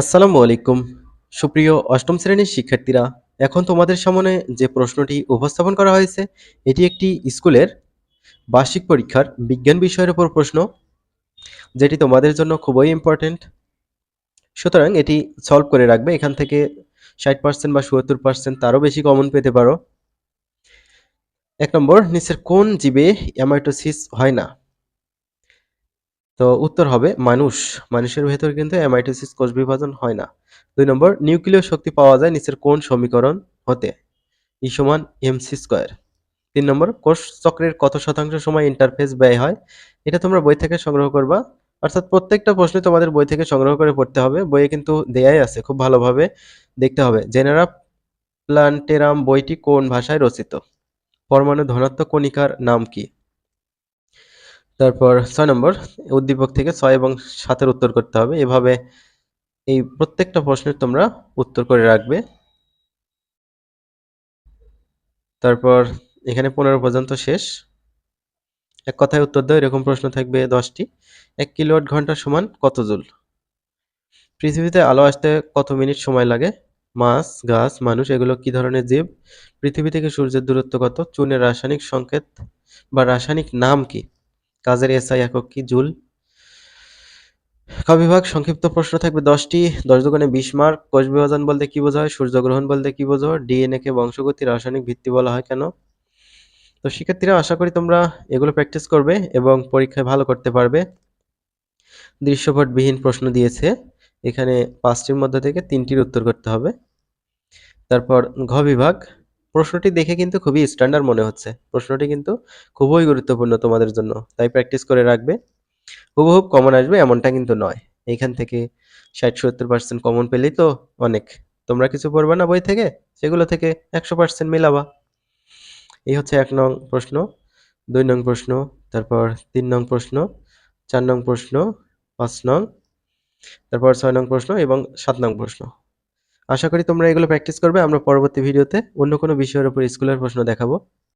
আসসালামু আলাইকুম। সুপ্রিয় অষ্টম শ্রেণির শিক্ষার্থীরা, এখন তোমাদের সামনে যে প্রশ্নটি উপস্থাপন করা হয়েছে, এটি একটি স্কুলের বার্ষিক পরীক্ষার বিজ্ঞান বিষয়ের উপর প্রশ্ন, যেটি তোমাদের জন্য খুবই ইম্পর্ট্যান্ট সুতরাং এটি সলভ করে রাখবে, এখান থেকে ষাট পার্সেন্ট বা সত্তর পার্সেন্ট তারও বেশি কমন পেতে পারো। এক নম্বর, নিচের কোন জীবে অ্যামাইটোসিস হয় না? তো উত্তর হবে মানুষ। মানুষের ভেতর কিন্তু অ্যামাইটোসিস কোষ বিভাজন হয় না। দুই নম্বর, নিউক্লিয় শক্তি পাওয়া যায় নিচের কোন সমীকরণ হতে? ই সমান এমসি স্কোয়ার তিন নম্বর, কোষ চক্রের কত শতাংশ সময় ইন্টারফেস ব্যয় হয়? এটা তোমরা বই থেকে সংগ্রহ করবা। অর্থাৎ প্রত্যেকটা প্রশ্ন তোমাদের বই থেকে সংগ্রহ করে পড়তে হবে। বইয়ে কিন্তু দেয়াই আছে, খুব ভালোভাবে দেখতে হবে। জেনারা প্লান্টেরাম বইটি কোন ভাষায় রচিত? পরমাণু ধনাত্মক কণিকার নাম কি? তারপর ছয় নম্বর, উদ্দীপক থেকে ছয় এবং সাতের উত্তর করতে হবে। এভাবে এই প্রত্যেকটা প্রশ্নের তোমরা উত্তর করে রাখবে। তারপর এখানে পনেরো পর্যন্ত শেষ। এক কথায় উত্তর দাও, এরকম প্রশ্ন থাকবে দশটি। এক কিলোওয়াট ঘণ্টা সমান কত জুল? পৃথিবীতে আলো আসতে কত মিনিট সময় লাগে? মাছ, গাছ, মানুষ, এগুলো কি ধরনের জীব? পৃথিবী থেকে সূর্যের দূরত্ব কত? চুনের রাসায়নিক সংকেত বা রাসায়নিক নাম কি? কাজের এসআই একক কি জুল? খ বিভাগ সংক্ষিপ্ত প্রশ্ন থাকবে দশটি। দশ দোকানে বিশ মার্ক। কোষ বিভাজন বলতে কি বোঝা হয় সূর্যগ্রহণ বলতে কি বোঝো ডিএনএ কে বংশগতি, রাসায়নিক ভিত্তি বলা হয় কেন? তো শিক্ষার্থীরা, আশা করি তোমরা এগুলো প্র্যাকটিস করবে এবং পরীক্ষায় ভালো করতে পারবে। দৃশ্যপটবিহীন প্রশ্ন দিয়েছে। এখানে পাঁচটির মধ্যে থেকে তিনটির উত্তর করতে হবে। তারপর ঘ বিভাগ। প্রশ্নটি দেখে কিন্তু খুবই স্ট্যান্ডার্ড মনে হচ্ছে। প্রশ্নটি কিন্তু খুবই গুরুত্বপূর্ণ তোমাদের জন্য, তাই প্র্যাকটিস করে রাখবে। হুবহুব কমন আসবে এমনটা কিন্তু নয়। এইখান থেকে ষাট, সত্তর পার্সেন্ট কমন পেলেই তো অনেক। তোমরা কিছু পড়বে না বই থেকে? সেগুলো থেকে একশো পার্সেন্ট মিলাবা। এই হচ্ছে এক নং প্রশ্ন, দুই নং প্রশ্ন, তারপর তিন নং প্রশ্ন, চার নং প্রশ্ন, পাঁচ নং, তারপর ছয় নং প্রশ্ন এবং সাত নং প্রশ্ন। আশা করি তোমরা এগুলো প্র্যাকটিস করবে। আমরা পরবর্তী ভিডিওতে অন্য কোনো বিষয়ের উপর স্কুলের প্রশ্ন দেখাবো।